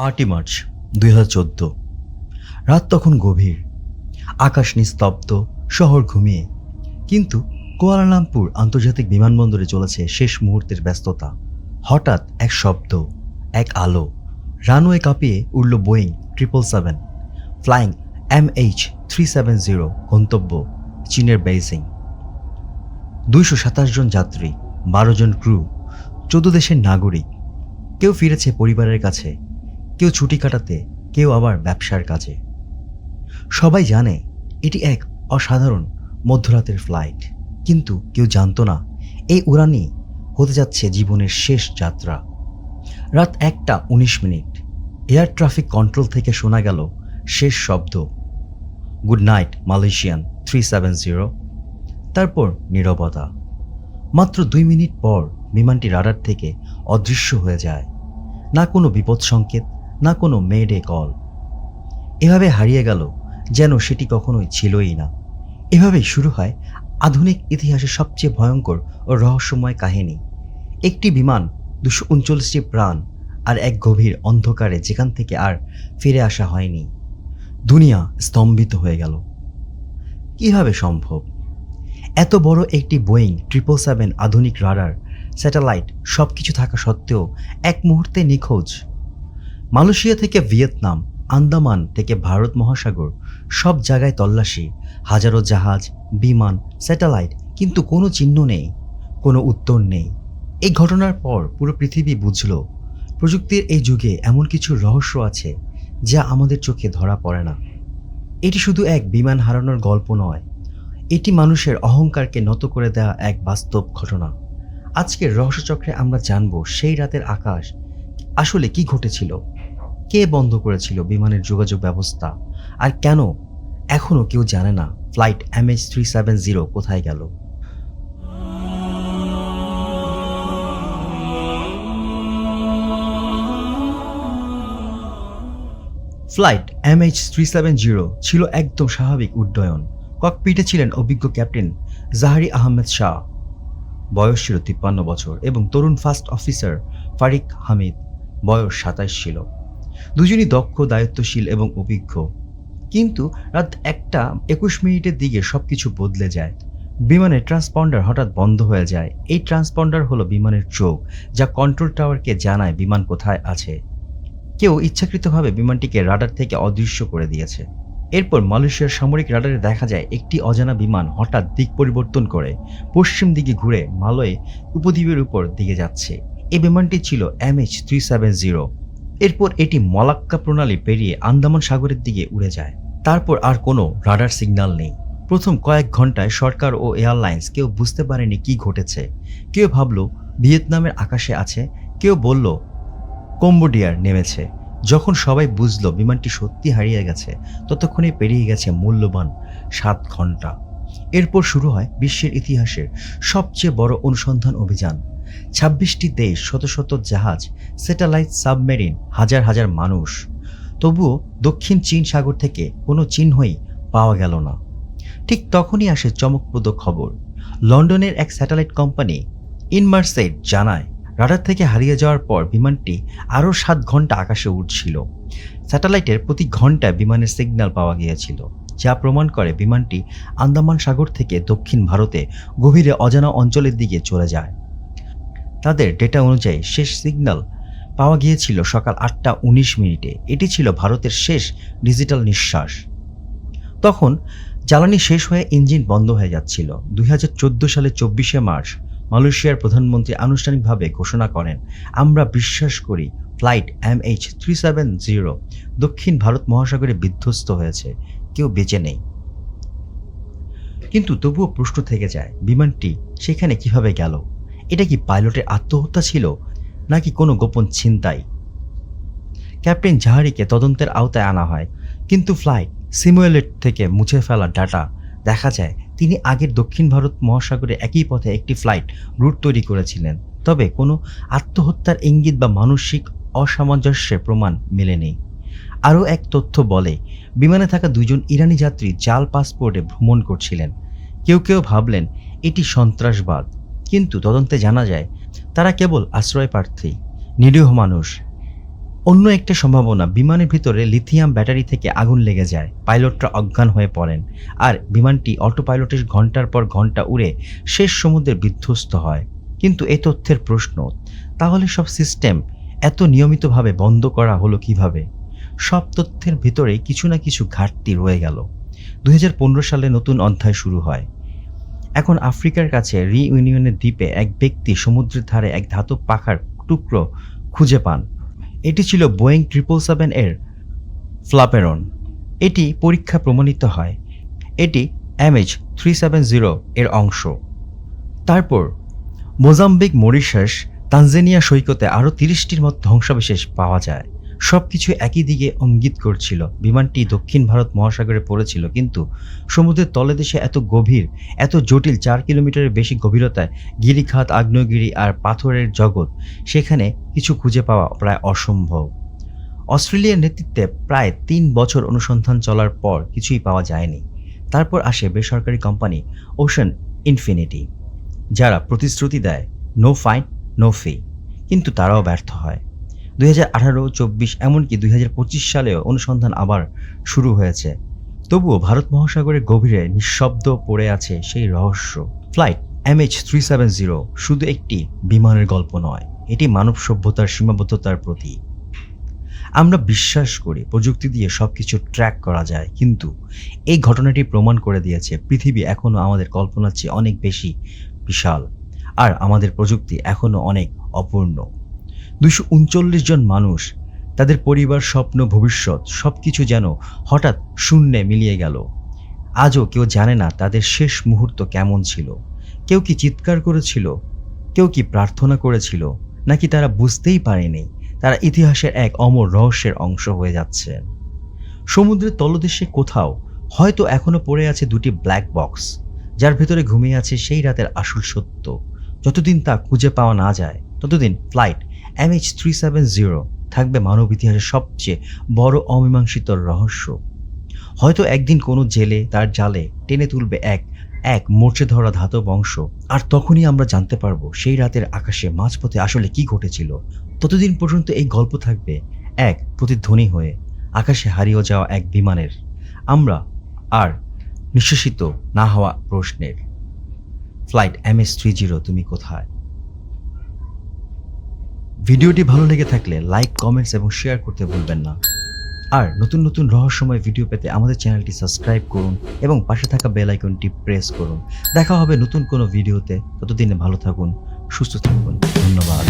আটই মার্চ দুই হাজার চোদ্দ। রাত তখন গভীর। আকাশ নিস্তব্ধ, শহর ঘুমিয়ে। কিন্তু কুয়ালালামপুর আন্তর্জাতিক বিমানবন্দরে চলেছে শেষ মুহূর্তের ব্যস্ততা। হঠাৎ এক শব্দ, এক আলো। রানওয়ে কাঁপিয়ে উড়ল Boeing triple seven, flying M H three seven zero, গন্তব্য চীনের বেইজিং। দুইশো সাতাশ জন যাত্রী, বারো জন ক্রু, চোদ্দ দেশের নাগরিক। কেউ ফিরেছে পরিবারের কাছে। কেউ ছুটি কাটাতে, কেউ আবার ব্যবসার কাজে। সবাই জানে, এটি এক অসাধারণ মধ্যরাতের ফ্লাইট কিন্তু কেউ জানতো না, এই উড়ানই হতে যাচ্ছে জীবনের শেষ যাত্রা। রাত একটা উনিশ মিনিট। এয়ার ট্রাফিক কন্ট্রোল থেকে শোনা গেল শেষ শব্দ। Good night, Malaysian three seven zero তারপর নীরবতা। মাত্র দুই মিনিট পর বিমানটি রাডার থেকে অদৃশ্য হয়ে যায়। না কোনো বিপদ সংকেত না কোনো মেডে কল। এভাবে হারিয়ে গেল যেন সেটি কখনোই ছিলই না। এভাবেই শুরু হয় আধুনিক ইতিহাসের সবচেয়ে ভয়ঙ্কর ও রহস্যময় কাহিনী। একটি বিমান দুশো উনচল্লিশটি প্রাণ আর এক গভীর অন্ধকারে যেখান থেকে আর ফিরে আসা হয়নি। দুনিয়া স্তম্ভিত হয়ে গেল। কীভাবে সম্ভব? এত বড় একটি বোয়িং ট্রিপল সেভেন আধুনিক রাডার, স্যাটেলাইট সব কিছু থাকা সত্ত্বেও এক মুহূর্তে নিখোঁজ। মালয়েশিয়া থেকে ভিয়েতনাম, আন্দামান থেকে ভারত মহাসাগর, সব জায়গায় তল্লাশি, হাজারো জাহাজ, বিমান, স্যাটেলাইট, কিন্তু কোনো চিহ্ন নেই, কোনো উত্তর নেই। এই ঘটনার পর পুরো পৃথিবী বুঝল, প্রযুক্তির এই যুগে এমন কিছু রহস্য আছে যা আমাদের চোখে ধরা পড়ে না। এটি শুধু এক বিমান হারানোর গল্প নয়, এটি মানুষের অহংকারকে নত করে দেওয়া এক বাস্তব ঘটনা। আজকের রহস্যচক্রে আমরা জানব সেই রাতের আকাশ আসলে কি ঘটেছিল। কে বন্ধ করেছিল বিমানের যোগাযোগ ব্যবস্থা? আর কেন? এখনও কেউ জানে না flight M H three seven zero কোথায় গেল। Flight M H three seven zero ছিল একদম স্বাভাবিক উড্ডয়ন। ককপিটে ছিলেন অভিজ্ঞ ক্যাপ্টেন জাহারি আহমেদ শাহ। বয়স ছিল তিপ্পান্ন বছর এবং তরুণ ফার্স্ট অফিসার ফারিক হামিদ। বয়স সাতাইশ ছিল। দুজনই দক্ষ, দায়িত্বশীল এবং অভিজ্ঞ। কিন্তু রাত একটা একুশ মিনিটের দিকে সবকিছু বদলে যায়। বিমানের ট্রান্সপন্ডার হঠাৎ বন্ধ হয়ে যায়। এই ট্রান্সপন্ডার হলো বিমানের চোখ, যা কন্ট্রোল টাওয়ারকে জানায় বিমান কোথায় আছে। কেউ ইচ্ছাকৃতভাবে বিমানটিকে রাডার থেকে অদৃশ্য করে দিয়েছে। এরপর মালয়েশিয়ার সামরিক রাডারে দেখা যায়, একটি অজানা বিমান হঠাৎ দিক পরিবর্তন করে পশ্চিম দিকে ঘুরে মালয়ে উপদ্বীপের উপর দিকে যাচ্ছে। এই বিমানটি ছিল M H three seven zero. এরপর এটি মলাক্কা প্রণালী পেরিয়ে আন্দামান সাগরের দিকে উড়ে যায়। তারপর আর কোনো রাডার সিগন্যাল নেই। প্রথম কয়েক ঘন্টায় সরকার ও এয়ারলাইন্স কেউ বুঝতে পারেনি কি ঘটেছে। কেউ ভাবলো, ভিয়েতনামের আকাশে আছে। কেউ বলল, কম্বোডিয়ার নেমেছে। যখন সবাই বুঝলো বিমানটি সত্যি হারিয়ে গেছে ততক্ষণে পেরিয়ে গেছে মূল্যবান সাত ঘণ্টা এরপর শুরু হয় বিশ্বের ইতিহাসের সবচেয়ে বড় অনুসন্ধান অভিযান। ছাব্বিশটি দেশ, শত শত জাহাজ, স্যাটেলাইট সাবমেরিন, হাজার হাজার মানুষ। তবুও দক্ষিণ চীন সাগর থেকে কোনো চিহ্নই পাওয়া গেল না। ঠিক তখনই আসে চমকপ্রদ খবর। লন্ডনের এক স্যাটেলাইট কোম্পানি ইনমার্সেট জানায়, রাডার থেকে হারিয়ে যাওয়ার পর বিমানটি আরও সাত ঘণ্টা আকাশে উঠছিল স্যাটেলাইটের প্রতি ঘন্টায় বিমানের সিগন্যাল পাওয়া গিয়েছিল, যা প্রমাণ করে বিমানটি আন্দামান সাগর থেকে দক্ষিণ ভারতে গভীরে অজানা অঞ্চলের দিকে চলে যায়। তাদের ডেটা অনুযায়ী শেষ সিগন্যাল পাওয়া গিয়েছিল সকাল আটটা উনিশ মিনিটে। এটি ছিল ভারতের শেষ ডিজিটাল নিঃশ্বাস। তখন জ্বালানি শেষ হয়ে ইঞ্জিন বন্ধ হয়ে যাচ্ছিল। দুই হাজার চোদ্দ সালে চব্বিশে মার্চ মালয়েশিয়ার প্রধানমন্ত্রী আনুষ্ঠানিকভাবে ঘোষণা করেন, আমরা বিশ্বাস করি flight M H three seven zero দক্ষিণ ভারত মহাসাগরে বিধ্বস্ত হয়েছে, কেউ বেঁচে নেই। কিন্তু তবুও প্রশ্ন থেকে যায়, বিমানটি সেখানে কীভাবে গেল? এটা কি পাইলটের আত্মহত্যা ছিল, নাকি কোনো গোপন ছিনতাই? ক্যাপ্টেন জাহারিকে তদন্তের আওতায় আনা হয়, কিন্তু ফ্লাইট সিমুয়েলেট থেকে মুছে ফেলা ডাটা দেখা যায় তিনি আগের দক্ষিণ ভারত মহাসাগরে একই পথে একটি ফ্লাইট রুট তৈরি করেছিলেন। তবে কোনো আত্মহত্যার ইঙ্গিত বা মানসিক অসামঞ্জস্যের প্রমাণ মেলেনি। আরও এক তথ্য বলে, বিমানে থাকা দুজন ইরানি যাত্রী জাল পাসপোর্টে ভ্রমণ করছিলেন। কেউ কেউ ভাবলেন, এটি সন্ত্রাসবাদ। কিন্তু তদন্তে জানা যায়, তারা কেবল আশ্রয় প্রার্থী নিরীহ মানুষ। অন্য একটা সম্ভাবনা, বিমানের ভিতরে লিথিয়াম ব্যাটারি থেকে আগুন লেগে যায়। পাইলটরা অজ্ঞান হয়ে পড়েন আর বিমানটি অটো পাইলটের ঘণ্টার পর ঘণ্টা উড়ে শেষ সমুদ্রে বিধ্বস্ত হয়। কিন্তু এ তথ্যের প্রশ্ন, তাহলে সব সিস্টেম এত নিয়মিতভাবে বন্ধ করা হলো কীভাবে? সব তথ্যের ভিতরে কিছু না কিছু ঘাটতি রয়ে গেল। দুই হাজার পনেরো সালে নতুন অধ্যায় শুরু হয়। এখন আফ্রিকার কাছে রিইউনিয়নের দ্বীপে এক ব্যক্তি সমুদ্রের ধারে এক ধাতব পাখার টুকরো খুঁজে পান। এটি ছিল বোয়িং ট্রিপল সেভেন এর ফ্লাপেরন। এটি পরীক্ষা প্রমাণিত হয়। এটি এমএইচ থ্রি সেভেন জিরো এর অংশ। তারপর মোজাম্বিক মরিশাস তানজেনিয়া সৈকতে আরও তিরিশটির মতো ধ্বংসাবশেষ পাওয়া যায়। সব কিছু একই দিকে অঙ্গিত করছিল। বিমানটি দক্ষিণ ভারত মহাসাগরে পড়েছিল, কিন্তু সমুদ্রের তলদেশে এত গভীর, এত জটিল চার কিলোমিটারের বেশি গভীরতায় গিরিখাত, আগ্নেয়গিরি আর পাথরের জগৎ, সেখানে কিছু খুঁজে পাওয়া প্রায় অসম্ভব। অস্ট্রেলিয়ার নেতৃত্বে প্রায় তিন বছর অনুসন্ধান চলার পর কিছুই পাওয়া যায়নি। তারপর আসে বেসরকারি কোম্পানি ওশান ইনফিনিটি, যারা প্রতিশ্রুতি দেয় নো ফাইন নো ফি কিন্তু তারাও ব্যর্থ হয়। দুই হাজার আঠারো, চব্বিশ, এমনকি দুই হাজার পঁচিশ সালেও অনুসন্ধান আবার শুরু হয়েছে। তবুও ভারত মহাসাগরের গভীরে নিঃশব্দ পড়ে আছে সেই রহস্য। Flight MH three seven zero শুধু একটি বিমানের গল্প নয়, এটি মানব সভ্যতার সীমাবদ্ধতার প্রতীক। আমরা বিশ্বাস করি প্রযুক্তি দিয়ে সব কিছু ট্র্যাক করা যায়, কিন্তু এই ঘটনাটি প্রমাণ করে দিয়েছে পৃথিবী এখনও আমাদের কল্পনার চেয়ে অনেক বেশি বিশাল, আর আমাদের প্রযুক্তি এখনও অনেক অপূর্ণ। দুশো উনচল্লিশ জন মানুষ, তাদের পরিবার, স্বপ্ন, ভবিষ্যৎ সব কিছু যেন হঠাৎ শূন্যে মিলিয়ে গেল। আজও কেউ জানে না তাদের শেষ মুহূর্ত কেমন ছিল। কেউ কি চিৎকার করেছিল? কেউ কি প্রার্থনা করেছিল? নাকি তারা বুঝতেই পারেনি, তারা ইতিহাসের এক অমর রহস্যের অংশ হয়ে যাচ্ছে। সমুদ্রের তলদেশে কোথাও হয়তো এখনও পড়ে আছে দুটি ব্ল্যাক বক্স যার ভেতরে ঘুমিয়ে আছে সেই রাতের আসল সত্য। যতদিন তা খুঁজে পাওয়া না যায়, ততদিন flight MH three seven zero থাকবে মানব ইতিহাসের সবচেয়ে বড় অমীমাংসিত রহস্য। হয়তো একদিন কোনো জেলে তার জালে টেনে তুলবে এক এক মোর্চে ধরা ধাতব অংশ। আর তখনই আমরা জানতে পারব সেই রাতের আকাশে মাঝপথে আসলে কি ঘটেছিল। ততদিন পর্যন্ত এই গল্প থাকবে এক প্রতিধ্বনি হয়ে, আকাশে হারিয়ে যাওয়া এক বিমানের। আমরা আর নিঃশ্বাসিত না হওয়া প্রশ্নের। Flight M S three zero তুমি কোথায়? ভিডিওটি ভালো লেগে থাকলে লাইক কমেন্টস এবং শেয়ার করতে ভুলবেন না। আর নতুন নতুন রহস্যময় ভিডিও পেতে আমাদের চ্যানেলটি সাবস্ক্রাইব করুন এবং পাশে থাকা বেল আইকনটি প্রেস করুন। দেখা হবে নতুন কোনো ভিডিওতে ততদিনে ভালো থাকুন, সুস্থ থাকুন। ধন্যবাদ।